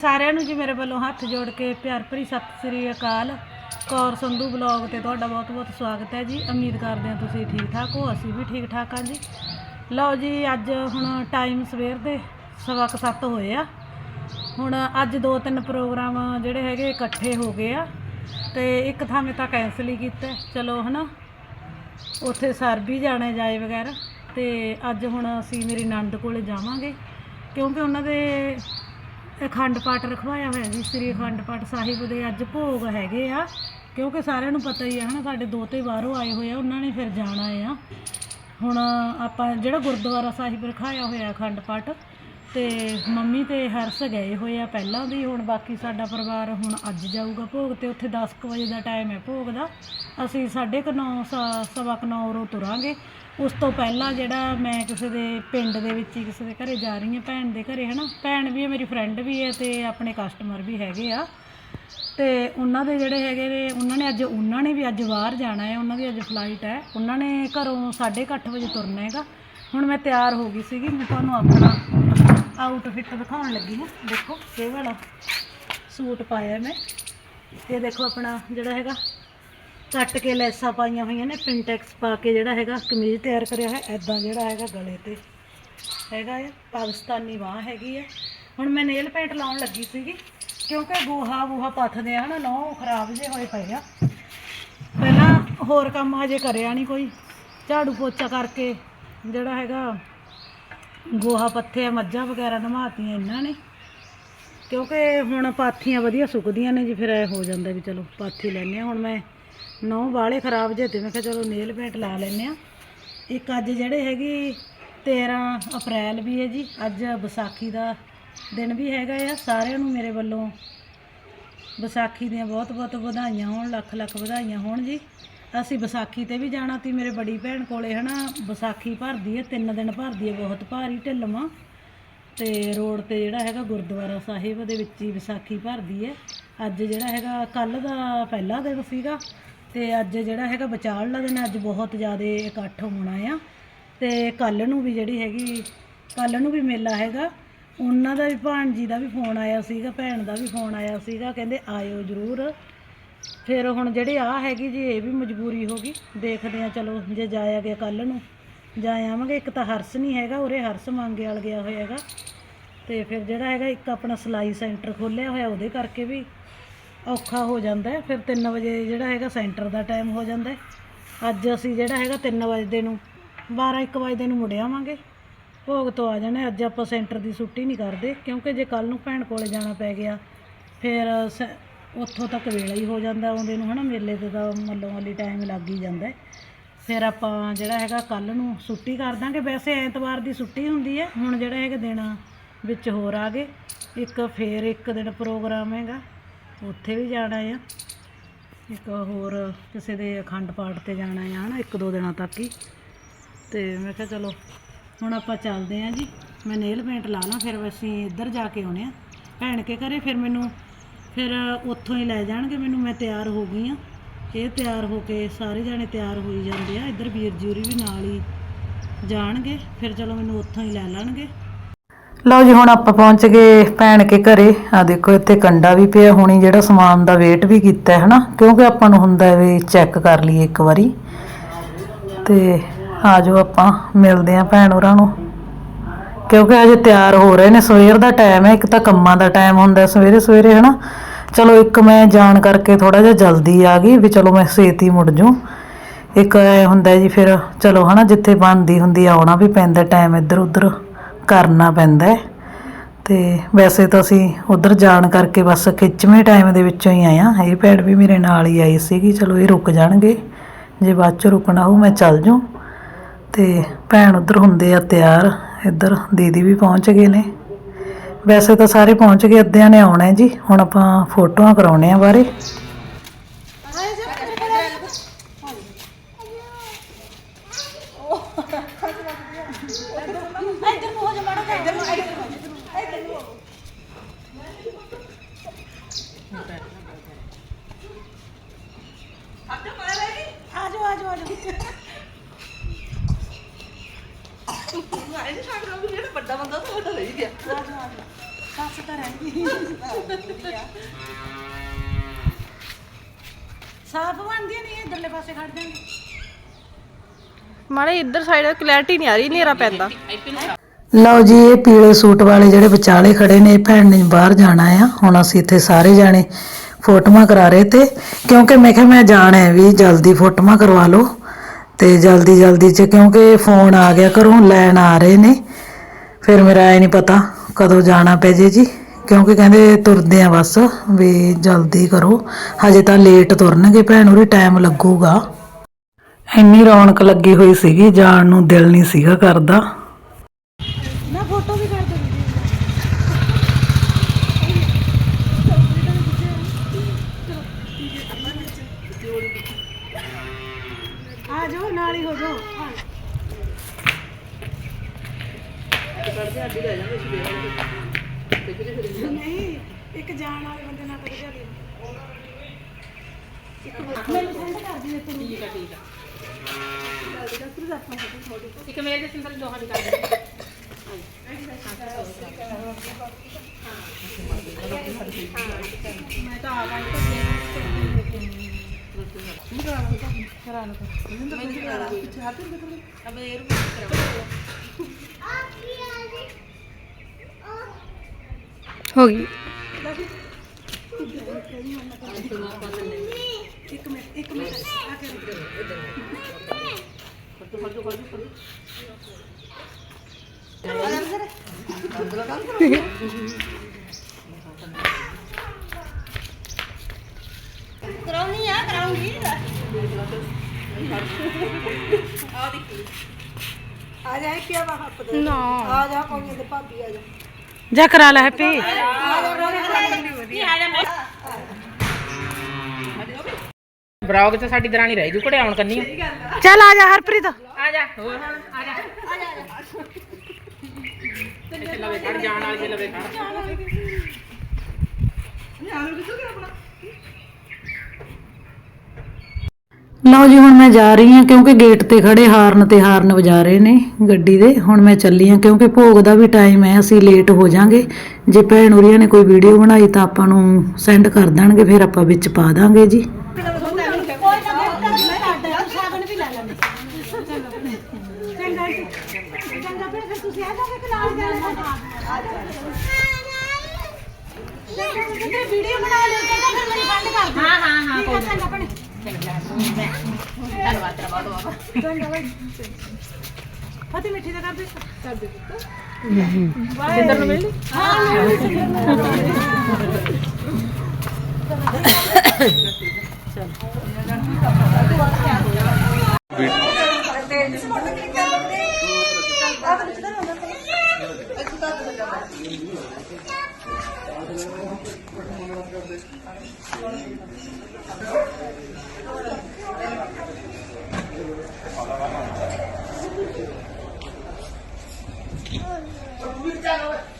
ਸਾਰਿਆਂ ਨੂੰ ਜੀ ਮੇਰੇ ਵੱਲੋਂ ਹੱਥ ਜੋੜ ਕੇ ਪਿਆਰ ਭਰੀ ਸਤਿ ਸ੍ਰੀ ਅਕਾਲ। ਕੌਰ ਸੰਧੂ ਬਲੌਗ ਤੇ ਤੁਹਾਡਾ ਬਹੁਤ ਬਹੁਤ ਸਵਾਗਤ ਹੈ ਜੀ। ਉਮੀਦ ਕਰਦੇ ਹਾਂ ਤੁਸੀਂ ਠੀਕ ਠਾਕ ਹੋ, ਅਸੀਂ ਵੀ ਠੀਕ ਠਾਕ ਹਾਂ ਜੀ। ਲਓ ਜੀ, ਅੱਜ ਹੁਣ ਟਾਈਮ ਸਵੇਰ ਦੇ ਸਵਾ ਕੁ ਸੱਤ ਹੋਏ ਆ। ਹੁਣ ਅੱਜ ਦੋ ਤਿੰਨ ਪ੍ਰੋਗਰਾਮ ਜਿਹੜੇ ਹੈਗੇ ਇਕੱਠੇ ਹੋ ਗਏ ਆ ਤੇ ਇੱਕ ਥਾਂ ਮੈਂ ਤਾਂ ਕੈਂਸਲ ਹੀ ਕੀਤਾ। ਚਲੋ ਹਨਾ, ਉੱਥੇ ਸਰ ਵੀ ਜਾਣੇ ਜਾਏ ਵਗੈਰਾ ਤੇ ਅੱਜ ਹੁਣ ਅਸੀਂ ਮੇਰੀ ਨੰਦ ਕੋਲੇ ਜਾਵਾਂਗੇ। ਕਿਉਂਕਿ ਉਹਨਾਂ ਦੇ ਅਖੰਡ ਪਾਠ ਰਖਵਾਇਆ ਹੋਇਆ ਜੀ, ਸ੍ਰੀ ਅਖੰਡ ਪਾਠ ਸਾਹਿਬ ਦੇ ਅੱਜ ਭੋਗ ਹੈਗੇ ਆ। ਕਿਉਂਕਿ ਸਾਰਿਆਂ ਨੂੰ ਪਤਾ ਹੀ ਆ ਹਨਾ, ਸਾਡੇ ਦੋਤੇ ਬਾਹਰੋਂ ਆਏ ਹੋਏ ਆ, ਉਹਨਾਂ ਨੇ ਫਿਰ ਜਾਣਾ ਆ। ਹੁਣ ਆਪਾਂ ਜਿਹੜਾ ਗੁਰਦੁਆਰਾ ਸਾਹਿਬ ਰਖਾਇਆ ਹੋਇਆ ਅਖੰਡ ਪਾਠ ਤੇ ਮੰਮੀ ਤੇ ਹਰਸ ਗਏ ਹੋਏ ਆ ਪਹਿਲਾਂ ਵੀ, ਹੁਣ ਬਾਕੀ ਸਾਡਾ ਪਰਿਵਾਰ ਹੁਣ ਅੱਜ ਜਾਊਗਾ ਭੋਗ ਤੇ ਉੱਥੇ 10 ਕੁ ਵਜੇ ਦਾ ਟਾਈਮ ਹੈ ਭੋਗ ਦਾ। ਅਸੀਂ 9:30 ਸਵਾ ਕੁ ਨੌ ਉਰੋਂ ਤੁਰਾਂਗੇ। ਉਸ ਤੋਂ ਪਹਿਲਾਂ ਜਿਹੜਾ ਮੈਂ ਕਿਸੇ ਦੇ ਪਿੰਡ ਦੇ ਵਿੱਚ ਹੀ ਕਿਸੇ ਦੇ ਘਰੇ ਜਾ ਰਹੀ ਹਾਂ, ਭੈਣ ਦੇ ਘਰੇ, ਹਨਾ? ਭੈਣ ਵੀ ਹੈ, ਮੇਰੀ ਫਰੈਂਡ ਵੀ ਹੈ ਤੇ ਆਪਣੇ ਕਸਟਮਰ ਵੀ ਹੈਗੇ ਆ। ਤੇ ਉਹਨਾਂ ਦੇ ਜਿਹੜੇ ਹੈਗੇ ਨੇ, ਉਹਨਾਂ ਨੇ ਅੱਜ, ਉਹਨਾਂ ਨੇ ਵੀ ਅੱਜ ਬਾਹਰ ਜਾਣਾ ਹੈ, ਉਹਨਾਂ ਦੀ ਅੱਜ ਫਲਾਈਟ ਹੈ। ਉਹਨਾਂ ਨੇ ਘਰੋਂ 8:30 ਵਜੇ ਤੁਰਨਾ ਹੈਗਾ। ਹੁਣ ਮੈਂ ਤਿਆਰ ਹੋ ਗਈ ਸੀਗੀ, ਮੈਂ ਤੁਹਾਨੂੰ ਆਪਣਾ ਆਊਟਫਿਟ ਦਿਖਾਉਣ ਲੱਗੀ ਹਾਂ। ਦੇਖੋ, ਇਹ ਵਾਲਾ ਸੂਟ ਪਾਇਆ ਮੈਂ। ਇਹ ਦੇਖੋ ਆਪਣਾ ਜਿਹੜਾ ਹੈਗਾ, ਕੱਟ ਕੇ ਲੈਸਾਂ ਪਾਈਆਂ ਹੋਈਆਂ ਨੇ ਪਿੰਟੈਕਸ ਪਾ ਕੇ ਜਿਹੜਾ ਹੈਗਾ, ਕਮੀਜ਼ ਤਿਆਰ ਕਰਿਆ ਹੈ ਐਦਾਂ ਜਿਹੜਾ ਹੈਗਾ ਗਲੇ ਤੇ। ਹੈਗਾ ਆ ਪਾਕਿਸਤਾਨੀ ਬਾਹ ਹੈਗੀ ਆ ਹੁਣ ਮੈਂ ਨੇਲ ਪੇਂਟ ਲਾਉਣ ਲੱਗੀ ਸੀਗੀ, ਕਿਉਂਕਿ ਗੋਹਾ ਗੋਹਾ ਪੱਥਦੇ ਆ ਹਨਾ ਨੌ ਖਰਾਬ ਜੇ ਹੋਏ ਪਏ ਆ। ਪਹਿਲਾਂ ਹੋਰ ਕੰਮ ਹਜੇ ਕਰਿਆ ਨਹੀਂ ਕੋਈ। ਝਾੜੂ ਪੋਚਾ ਕਰਕੇ ਜਿਹੜਾ ਹੈਗਾ ਗੋਹਾ ਪੱਥੇ ਮੱਝਾਂ ਵਗੈਰਾ ਨਮਾਤੀਆਂ ਇਹਨਾਂ ਨੇ। ਕਿਉਂਕਿ ਹੁਣ ਪਾਥੀਆਂ ਵਧੀਆ ਸੁੱਕਦੀਆਂ ਨੇ ਜੀ, ਫਿਰ ਐ ਹੋ ਜਾਂਦਾ ਵੀ ਚਲੋ ਪਾਥੀ ਲੈਣੇ ਆ ਹੁਣ ਮੈਂ ਨੌ ਵਾਲੇ ਖਰਾਬ ਜੇ ਤੇ ਮੈਂ ਕਿਹਾ ਚਲੋ ਨੇਲ ਪੇਂਟ ਲਾ ਲੈਨੇ ਆ ਇੱਕ ਅੱਜ ਜਿਹੜੇ ਹੈਗੀ 13 ਅਪ੍ਰੈਲ ਵੀ ਹੈ ਜੀ, ਅੱਜ ਵਿਸਾਖੀ ਦਾ ਦਿਨ ਵੀ ਹੈਗਾ ਆ। ਸਾਰਿਆਂ ਨੂੰ ਮੇਰੇ ਵੱਲੋਂ ਵਿਸਾਖੀ ਦੀਆਂ ਬਹੁਤ ਬਹੁਤ ਵਧਾਈਆਂ ਹੋਣ ਲੱਖ ਲੱਖ ਵਧਾਈਆਂ ਹੋਣ ਜੀ। ਅਸੀਂ ਵਿਸਾਖੀ ਤੇ ਵੀ ਜਾਣਾ ਤੀ ਮੇਰੇ ਬੜੀ ਭੈਣ ਕੋਲੇ, ਹਨਾ, ਵਿਸਾਖੀ ਭਰਦੀ ਹੈ ਤਿੰਨ ਦਿਨ ਭਰਦੀ ਹੈ ਬਹੁਤ ਭਾਰੀ ਢਿੱਲਵਾਂ ਤੇ ਰੋਡ ਤੇ ਜਿਹੜਾ ਹੈਗਾ ਗੁਰਦੁਆਰਾ ਸਾਹਿਬ ਦੇ ਵਿੱਚ ਹੀ ਵਿਸਾਖੀ ਭਰਦੀ ਹੈ ਅੱਜ ਜਿਹੜਾ ਹੈਗਾ ਕੱਲ ਦਾ ਪਹਿਲਾ ਦਿਨ ਸੀਗਾ, ਤੇ ਅੱਜ ਜਿਹੜਾ ਹੈਗਾ ਵਿਚਾਲਲਾ ਦਿਨ, ਅੱਜ ਬਹੁਤ ਜ਼ਿਆਦਾ ਇਕੱਠ ਹੋਣਾ ਆ। ਤੇ ਕੱਲ ਨੂੰ ਵੀ ਜਿਹੜੀ ਹੈਗੀ ਕੱਲ ਨੂੰ ਵੀ ਮੇਲਾ ਹੈਗਾ। ਉਹਨਾਂ ਦਾ ਵੀ, ਭਾਣਜੀ ਦਾ ਵੀ ਫੋਨ ਆਇਆ ਸੀਗਾ, ਭੈਣ ਦਾ ਵੀ ਫੋਨ ਆਇਆ ਸੀਗਾ, ਕਹਿੰਦੇ ਆਇਓ ਜ਼ਰੂਰ। ਫਿਰ ਹੁਣ ਜਿਹੜੇ ਆ ਹੈਗੀ ਜੀ, ਇਹ ਵੀ ਮਜਬੂਰੀ ਹੋ ਗਈ। ਦੇਖਦੇ ਆ ਚਲੋ, ਜੇ ਜਾਇਆ ਗਿਆ ਕੱਲ ਨੂੰ। ਜਾ ਆਵਾਂਗੇ, ਇੱਕ ਤਾਂ ਹਰਸ ਨਹੀਂ ਹੈਗਾ, ਉਰੇ ਹਰਸ ਮੰਗੇ ਵਾਲ ਗਿਆ ਹੋਇਆ ਹੈਗਾ। ਤੇ ਫਿਰ ਜਿਹੜਾ ਹੈਗਾ, ਇੱਕ ਆਪਣਾ ਸਿਲਾਈ ਸੈਂਟਰ ਖੋਲ੍ਹਿਆ ਹੋਇਆ, ਉਹਦੇ ਕਰਕੇ ਵੀ ਔਖਾ ਹੋ ਜਾਂਦਾ ਫਿਰ 3 ਵਜੇ ਜਿਹੜਾ ਹੈਗਾ, ਸੈਂਟਰ ਦਾ ਟਾਈਮ ਹੋ ਜਾਂਦਾ ਅੱਜ ਅਸੀਂ ਜਿਹੜਾ ਹੈਗਾ 3 ਵਜੇ ਨੂੰ 12 1 ਵਜੇ ਨੂੰ ਮੁੜ ਆਵਾਂਗੇ। ਭੋਗ ਤੋਂ ਆ ਜਾਣਾ ਅੱਜ ਆਪਾਂ ਸੈਂਟਰ ਦੀ ਛੁੱਟੀ ਨਹੀਂ ਕਰਦੇ, ਕਿਉਂਕਿ ਜੇ ਕੱਲ ਨੂੰ ਭੈਣ ਕੋਲੇ ਜਾਣਾ ਪੈ ਗਿਆ, ਫਿਰ ਸ- ਉੱਥੋਂ ਤੱਕ ਵੇਲਾ ਹੀ ਹੋ ਜਾਂਦਾ ਆਉਂਦੇ ਨੂੰ, ਹਨਾ? ਮੇਲੇ ਤੇ ਤਾਂ ਮੱਲੋਂ ਵਾਲੀ ਟਾਈਮ ਲੱਗ ਹੀ ਜਾਂਦਾ ਫਿਰ ਆਪਾਂ ਜਿਹੜਾ ਹੈਗਾ ਕੱਲ ਨੂੰ ਛੁੱਟੀ ਕਰ ਦਾਂਗੇ। ਵੈਸੇ ਐਤਵਾਰ ਦੀ ਛੁੱਟੀ ਹੁੰਦੀ ਹੈ। ਹੁਣ ਜਿਹੜਾ ਹੈਗਾ ਦਿਨ ਵਿੱਚ ਹੋਰ ਆ ਗਏ। ਇੱਕ ਫੇਰ ਇੱਕ ਦਿਨ ਪ੍ਰੋਗਰਾਮ ਹੈਗਾ। ਉੱਥੇ ਵੀ ਜਾਣਾ ਆ। ਇੱਕ ਹੋਰ ਕਿਸੇ ਦੇ ਅਖੰਡ ਪਾਠ ਤੇ ਜਾਣਾ ਆ, ਹਨਾ? ਇੱਕ ਦੋ ਦਿਨਾਂ ਤੱਕ ਹੀ। ਤੇ ਮੈਂ ਕਿਹਾ ਚਲੋ, ਹੁਣ ਆਪਾਂ ਚੱਲਦੇ ਆਂ ਜੀ। ਮੈਂ ਨੇਲ ਪੇਂਟ ਲਾ ਲਾਂ, ਫਿਰ ਅਸੀਂ ਇੱਧਰ ਜਾ ਕੇ ਆਉਣੇ ਆ ਭੈਣ ਕੇ ਘਰੇ ਫਿਰ ਮੈਨੂੰ ਫਿਰ ਉੱਥੋਂ ਹੀ ਲੈ ਜਾਣਗੇ ਮੈਨੂੰ, ਮੈਂ ਤਿਆਰ ਹੋ ਗਈ ਆ ਇਹ ਤਿਆਰ ਹੋ ਕੇ ਸਾਰੇ ਜਾਣੇ ਤਿਆਰ ਹੋਈ ਜਾਂਦੇ ਆ। ਇੱਧਰ ਵੀਰ ਜੂਰੀ ਵੀ ਨਾਲ ਹੀ ਜਾਣਗੇ, ਫਿਰ ਚਲੋ ਮੈਨੂੰ ਉੱਥੋਂ ਹੀ ਲੈ ਲੈਣਗੇ। ਲਓ ਜੀ, ਹੁਣ ਆਪਾਂ ਪਹੁੰਚ ਗਏ ਭੈਣ ਕੇ ਘਰੇ। ਆ ਦੇਖੋ, ਇੱਥੇ ਕੰਡਾ ਵੀ ਪਿਆ ਹੁਣੀ, ਜਿਹੜਾ ਸਮਾਨ ਦਾ ਵੇਟ ਵੀ ਕੀਤਾ ਹੈ ਹਨਾ ਕਿਉਂਕਿ ਆਪਾਂ ਨੂੰ ਹੁੰਦਾ ਵੀ ਚੈੱਕ ਕਰ ਲਈਏ ਇੱਕ ਵਾਰੀ। ਤੇ ਆਜੋ ਆਪਾਂ, ਮਿਲਦੇ ਆਂ ਭੈਣ ਹੋਰਾਂ ਨੂੰ। ਕਿਉਂਕਿ ਅਜੇ ਤਿਆਰ ਹੋ ਰਹੇ ਨੇ, ਸਵੇਰ ਦਾ ਟਾਈਮ ਹੈ, ਇੱਕ ਤਾਂ ਕੰਮਾਂ ਦਾ ਟਾਈਮ ਹੁੰਦਾ ਸਵੇਰੇ ਸਵੇਰੇ, ਹਨਾ? ਚਲੋ ਇੱਕ ਮੈਂ ਜਾਣ ਕਰਕੇ ਥੋੜਾ ਜਿਹਾ ਜਲਦੀ ਆ ਗਈ ਵੀ ਚਲੋ ਮੈਂ ਛੇਤੀ ਮੁੜ ਜੂ ਇੱਕ ਐ ਹੁੰਦਾ ਜੀ ਫਿਰ ਚਲੋ, ਹਨਾ, ਜਿੱਥੇ ਬਣਦੀ ਹੁੰਦੀ ਆਉਣਾ ਵੀ ਪੈਂਦਾ ਟਾਈਮ ਇੱਧਰ ਉੱਧਰ ਕਰਨਾ ਪੈਂਦਾ ਹੈ। ਤੇ ਵੈਸੇ ਤਾਂ ਅਸੀਂ ਉਧਰ ਜਾਣ ਕਰਕੇ ਬਸ ਖਿੱਚਵੇਂ ਟਾਈਮ ਦੇ ਵਿੱਚੋਂ ਹੀ ਆਇਆ ਇਹ ਭੈਣ ਵੀ ਮੇਰੇ ਨਾਲ ਹੀ ਆਈ ਸੀਗੀ, ਚਲੋ ਇਹ ਰੁਕ ਜਾਣਗੇ। ਜੇ ਬਾਅਦ ਚ ਰੁਕਣਾ ਹੋਊ, ਮੈਂ ਚੱਲ ਜੂ ਤੇ ਭੈਣ ਉਧਰ ਹੁੰਦੇ ਆ ਤਿਆਰ। ਇੱਧਰ ਦੀਦੀ ਵੀ ਪਹੁੰਚ ਗਏ ਨੇ। ਵੈਸੇ ਤਾਂ ਸਾਰੇ ਪਹੁੰਚ ਗਏ, ਅੱਧਿਆਂ ਨੇ ਆਉਣਾ ਜੀ। ਹੁਣ ਆਪਾਂ ਫੋਟੋਆਂ ਕਰਾਉਣੇ ਆ ਬਾਰੇ। ਆਜੋ ਆਜੋ ਆਜੋ ਵੱਡਾ ਬੰਦਾ ਤਾਂ ਵੱਡਾ ਰਹੀ ਗਿਆ ਸਤਿ ਤਾਂ ਰਹਿੰਦੀ ਸਾਫ਼ ਬਣਦੀਆਂ ਨਹੀਂ ਇਧਰਲੇ ਪਾਸੇ ਖੜ ਜਾਂਦੇ ਮਾੜੇ ਇੱਧਰ ਸਾਈਡ ਕਲੈਰਿਟੀ ਨਹੀਂ ਆ ਰਹੀ ਹਨੇਰਾ ਪੈਂਦਾ ਲਓ ਜੀ ਇਹ ਪੀਲੇ ਸੂਟ ਵਾਲੇ ਜਿਹੜੇ ਵਿਚਾਲੇ ਖੜੇ ਨੇ ਇਹ ਭੈਣ ਨੇ ਬਾਹਰ ਜਾਣਾ ਆ। ਹੁਣ ਅਸੀਂ ਇੱਥੇ ਸਾਰੇ ਜਾਣੇ ਫੋਟੋਆਂ ਕਰਾ ਰਹੇ ਤੇ ਕਿਉਂਕਿ ਮੈਂ ਕਿਹਾ ਮੈਂ ਜਾਣਾ ਹੈ ਵੀ ਜਲਦੀ ਫੋਟੋਆਂ ਕਰਵਾ ਲਓ। ਤੇ ਜਲਦੀ ਜਲਦੀ ਚ ਕਿਉਂਕਿ ਫੋਨ ਆ ਗਿਆ ਘਰੋਂ ਲੈਣ ਆ ਰਹੇ ਨੇ। ਫਿਰ ਮੇਰਾ ਐ ਨਹੀਂ ਪਤਾ ਕਦੋਂ ਜਾਣਾ ਪੈ ਜੇ ਜੀ, ਕਿਉਂਕਿ ਕਹਿੰਦੇ ਤੁਰਦੇ ਆ ਬਸ ਵੀ ਜਲਦੀ ਕਰੋ। ਹਜੇ ਤਾਂ ਲੇਟ ਤੁਰਨਗੇ ਭੈਣ, ਉਰੀ ਟਾਈਮ ਲੱਗੂਗਾ। ਇੰਨੀ ਰੌਣਕ ਲੱਗੀ ਹੋਈ ਸੀਗੀ, ਜਾਣ ਨੂੰ ਦਿਲ ਨਹੀਂ ਸੀਗਾ ਕਰਦਾ। ਨਹੀਂ ਇੱਕ ਜਾਣ ਵਾਲੇ ਬੰਦੇ ਨਾਲ ਕਰ ਜਾ ਦੇ ਮੈਨੂੰ ਸੈਂਡ ਕਰ ਦੇ ਠੀਕ ਹੈ ਠੀਕ ਇੱਕ ਮੇਰੇ ਦੇ ਸਿੰਦਰ ਦੋਹਾਂ ਦੀ ਕਰ ਦੇ ਹੋ ਗਈ। ਇੱਕ ਮਿੰਟ ਇੱਕ ਮਿੰਟ ਆ ਕੇ ਕਰਾਉਣੀ ਆ ਕਰਾਉਂਗੀ ਆ ਜਾ ਕੀ ਆ ਹੱਪ ਦੇ। ਨਾ। ਆ ਜਾ ਕੋਈ ਦੇ ਭਾਬੀ ਆ ਜਾ। ਜਾ ਕਰਾ ਲੈ ਹੈਪੀ। ਬਲੌਗ ਚ ਸਾਡੀ ਦਰਾਣੀ ਰਹਿ ਜੂ ਘੜਿਆਉਣ ਕੰਨੀ ਚੱਲ ਆ ਜਾ ਹਰਪ੍ਰੀਤ। ਆ ਜਾ ਹੋਰ ਹੁਣ ਆ ਜਾ। ਆ ਜਾ ਇੱਥੇ ਲਵੇ ਖੜ ਜਾਣ ਵਾਲੀ ਦੇ ਲਵੇ ਖੜ। ਲਓ ਜੀ, ਹੁਣ ਮੈਂ ਜਾ ਰਹੀ ਹਾਂ ਕਿਉਂਕਿ ਗੇਟ ਤੇ ਖੜੇ ਹਾਰਨ ਤੇ ਹਾਰਨ ਵਜਾ ਰਹੇ ਨੇ ਗੱਡੀ ਦੇ। ਹੁਣ ਮੈਂ ਚੱਲੀ ਹਾਂ ਕਿਉਂਕਿ ਭੋਗ ਦਾ ਵੀ ਟਾਈਮ ਹੈ, ਅਸੀਂ ਲੇਟ ਹੋ ਜਾਾਂਗੇ। ਜੇ ਭੈਣ ਉਰੀਆਂ ਨੇ ਕੋਈ ਵੀਡੀਓ ਬਣਾਈ ਤਾਂ ਆਪਾਂ ਨੂੰ ਸੈਂਡ ਕਰ ਦੇਣਗੇ, ਫਿਰ ਆਪਾਂ ਵਿੱਚ ਪਾ ਦਾਂਗੇ ਜੀ। ਸਾਬਣ ਵੀ ਲੈ ਲੈਣੇ ਚੰਗਾ ਜੀ। ਚੰਗਾ ਫਿਰ ਫਿਰ ਤੁਸੀਂ ਆ ਜਾਓਗੇ ਕਿ ਨਾਲ ਜਾਣਾ ਆ ਜਾਓ ਤੇ ਵੀਡੀਓ ਬਣਾ ਲਿਓ ਚੰਗਾ ਫਿਰ ਮੈਨੂੰ ਸੈਂਡ ਕਰ ਦਿਓ ਹਾਂ ਹਾਂ ਹਾਂ ਕੋਈ ਚੰਗਾ ਭੈਣੇ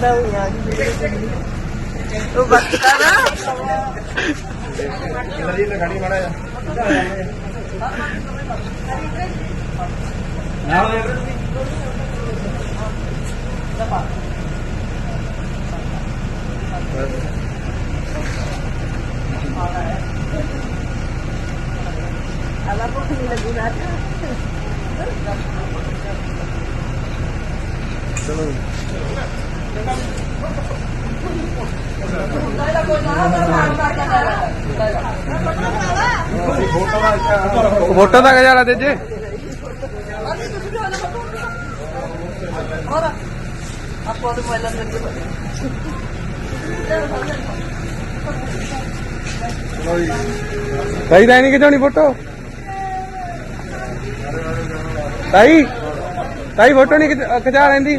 ਧੰਨਵਾਦ ਤੇਰਾ ਬਹੁਤ ਬਹੁਤ ਚੰਗਾ ਬਾਈ ਫਤਿਹ ਮਿੱਠੀ ਦਾ ਕਰ ਦੇ ਕਰ ਦੇ ਸਿੰਦਰ ਨੂੰ ਮਿਲ ਲਈ ਫੋਟੋ ਦਾ ਖਿਆਲ ਆ ਤੇ ਜੇ ਤਾਈ ਦਾ ਨਹੀਂ ਖਿਚਾਉਣੀ ਫੋਟੋ? ਤਾਈ ਤਾਈ ਫੋਟੋ ਨਹੀਂ ਖਿਚਾ ਖਿਚਾ ਲੈਂਦੀ?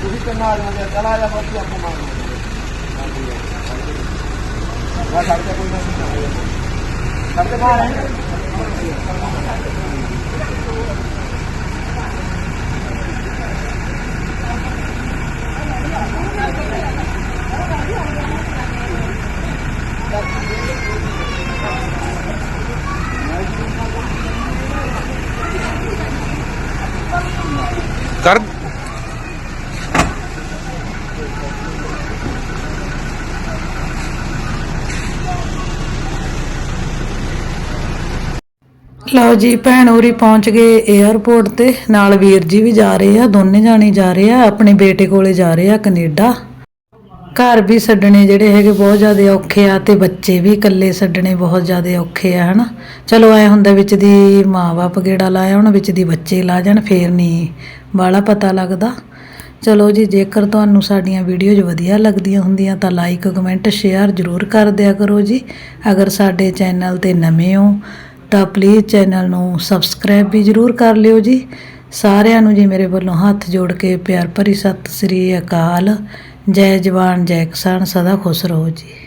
ਤੁਸੀਂ ਕਿੰਨਾ ਆ ਜਾਂਦੇ ਚਲਾ ਆ ਬਾਕੀ ਆਪਕੋ ਮਾਰ ਮੈਂ ਸਾਡੇ ਕੋਈ ਨਹੀਂ ਸਾਡੇ ਬਾਹਰ ਹੈ Thank you. ਕਰ। ਲਓ ਜੀ, ਭੈਣ ਹੋਰੀ ਪਹੁੰਚ ਗਏ 에ਅਰਪੋਰਟ ਤੇ। ਨਾਲ ਵੀਰ ਜੀ ਵੀ ਜਾ ਰਹੇ ਆ, ਦੋਨੇ ਜਾਣੇ ਜਾ ਰਹੇ ਆ, ਆਪਣੇ ਬੇਟੇ ਕੋਲੇ ਜਾ ਰਹੇ ਆ ਕੈਨੇਡਾ। ਘਰ ਵੀ ਛੱਡਣੇ ਜਿਹੜੇ ਹੈਗੇ ਬਹੁਤ ਜ਼ਿਆਦਾ ਔਖੇ ਆ ਤੇ ਬੱਚੇ ਵੀ ਇਕੱਲੇ ਛੱਡਣੇ ਬਹੁਤ ਜ਼ਿਆਦਾ ਔਖੇ ਆ, ਹਨਾ। ਚਲੋ, ਐ ਹੁੰਦਾ ਵਿੱਚ ਦੀ ਮਾਂ-ਬਾਪ ਗੇੜਾ ਲਾਇਆ, ਹੁਣ ਵਿੱਚ ਦੀ ਬੱਚੇ ਲਾ ਜਾਣ, ਫੇਰ ਨਹੀਂ ਬਾਲਾ ਪਤਾ ਲੱਗਦਾ। ਚਲੋ ਜੀ, ਜੇਕਰ ਤੁਹਾਨੂੰ ਸਾਡੀਆਂ ਵੀਡੀਓਜ਼ ਵਧੀਆ ਲੱਗਦੀਆਂ ਹੁੰਦੀਆਂ ਤਾਂ ਲਾਈਕ ਕਮੈਂਟ ਸ਼ੇਅਰ ਜ਼ਰੂਰ ਕਰ ਦਿਆ ਕਰੋ ਜੀ। ਅਗਰ ਸਾਡੇ ਚੈਨਲ ਤੇ ਨਵੇਂ ਹੋ, ਤਾਂ ਪਲੀਜ਼ ਚੈਨਲ ਨੂੰ ਸਬਸਕ੍ਰਾਈਬ ਵੀ ਜ਼ਰੂਰ ਕਰ ਲਿਓ ਜੀ। ਸਾਰਿਆਂ ਨੂੰ ਜੀ, ਮੇਰੇ ਵੱਲੋਂ ਹੱਥ ਜੋੜ ਕੇ ਪਿਆਰ ਭਰੀ ਸਤਿ ਸ੍ਰੀ ਅਕਾਲ। ਜੈ ਜਵਾਨ, ਜੈ ਕਿਸਾਨ, ਸਦਾ ਖੁਸ਼ ਰਹੋ ਜੀ।